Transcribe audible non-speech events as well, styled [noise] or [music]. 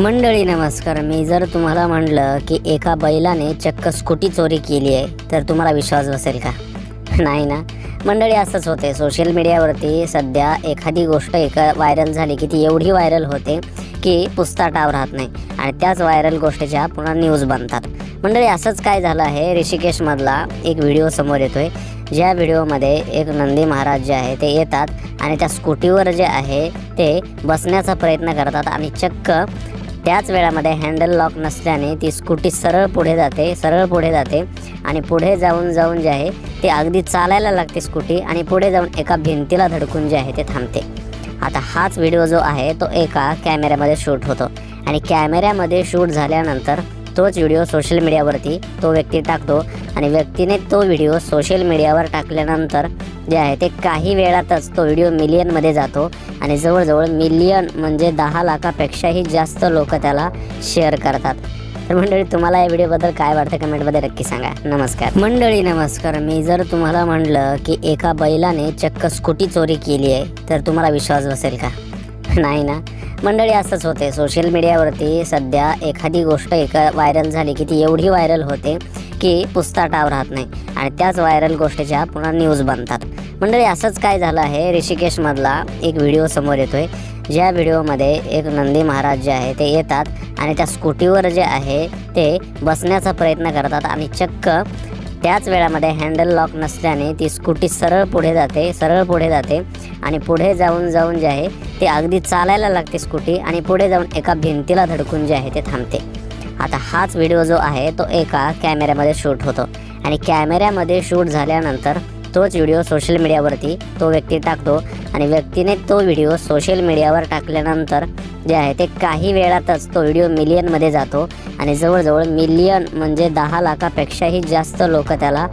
मंडळी नमस्कार. मी जर तुम्हाला म्हणलं की एका बैलाने चक्क स्कूटी चोरी केली आहे तर तुम्हाला विश्वास बसेल का? नाही ना? मंडळी असंच होते सोशल मीडियावरती सध्या एखादी गोष्ट एका व्हायरल झाली की ती एवढी व्हायरल होते की पुसता टाव राहत नाही. आणि त्याच व्हायरल गोष्टीच्या पुन्हा न्यूज बनतात. मंडळी असंच काय झालं आहे ऋषिकेशमधला एक व्हिडिओ समोर येतोय. ज्या व्हिडिओमध्ये एक नंदी महाराज जे आहे ते येतात आणि त्या स्कूटीवर जे आहे ते बसण्याचा प्रयत्न करतात आणि चक्क त्याच वेळामध्ये हँडल लॉक नसल्याने ती स्कूटी सरळ पुढे जाते सरळ पुढे जाते आणि पुढे जाऊन जाऊन जे आहे ते अगदी चालायला लागते स्कूटी आणि पुढे जाऊन एका भिंतीला धडकून जे आहे ते थांबते. आता हाच व्हिडिओ जो आहे तो एका कॅमेऱ्यामध्ये शूट होतो आणि कॅमेऱ्यामध्ये शूट झाल्यानंतर तोच व्हिडिओ सोशल मीडियावरती तो व्यक्ती टाकतो आणि व्यक्तीने तो व्हिडिओ सोशल मीडियावर टाकल्यानंतर जे आहे ते काही वेळातच तो व्हिडिओ मिलियनमध्ये जातो आणि जवळजवळ मिलियन म्हणजे दहा लाखापेक्षाही जास्त लोक त्याला शेअर करतात. तर मंडळी तुम्हाला या व्हिडिओबद्दल काय वाटतं कमेंटमध्ये नक्की सांगा. नमस्कार. मंडळी नमस्कार. मी जर तुम्हाला म्हणलं की एका बैलाने चक्क स्कूटी चोरी केली आहे तर तुम्हाला विश्वास बसेल का? [laughs] नाही ना. मंडळी असंच होते सोशल मीडियावरती सध्या एखादी गोष्ट एका व्हायरल झाली की ती एवढी व्हायरल होते की पुसता टाव राहत नाही. आणि त्याच व्हायरल गोष्टीच्या पुन्हा न्यूज बनतात. मंडळी असंच काय झालं आहे ऋषिकेशमधला एक व्हिडिओ समोर येतोय. ज्या व्हिडिओमध्ये एक नंदी महाराज जे आहे ते येतात आणि त्या स्कूटीवर जे आहे ते बसण्याचा प्रयत्न करतात. आणि चक्क त्याच वेळामध्ये हँडल लॉक नसल्याने ती स्कूटी सरळ पुढे जाते सरळ पुढे जाते. आणि पुढे जाऊन जाऊन जे आहे ते अगदी चालायला लागते स्कूटी आणि पुढे जाऊन एका भिंतीला धडकून जे आहे ते थांबते. आता हाच व्हिडिओ जो आहे तो एका कॅमेऱ्यामध्ये शूट होतो. आणि कॅमेऱ्यामध्ये शूट झाल्यानंतर तोच व्हिडिओ सोशल मीडियावरती तो व्यक्ती टाकतो आणि व्यक्तीने तो व्हिडिओ सोशल मीडियावर टाकल्यानंतर जे आहे ते काही वेळातच तो व्हिडिओ मिलियनमध्ये जातो. आणि जवळजवळ मिलियन म्हणजे दहा लाखापेक्षाही जास्त लोक त्याला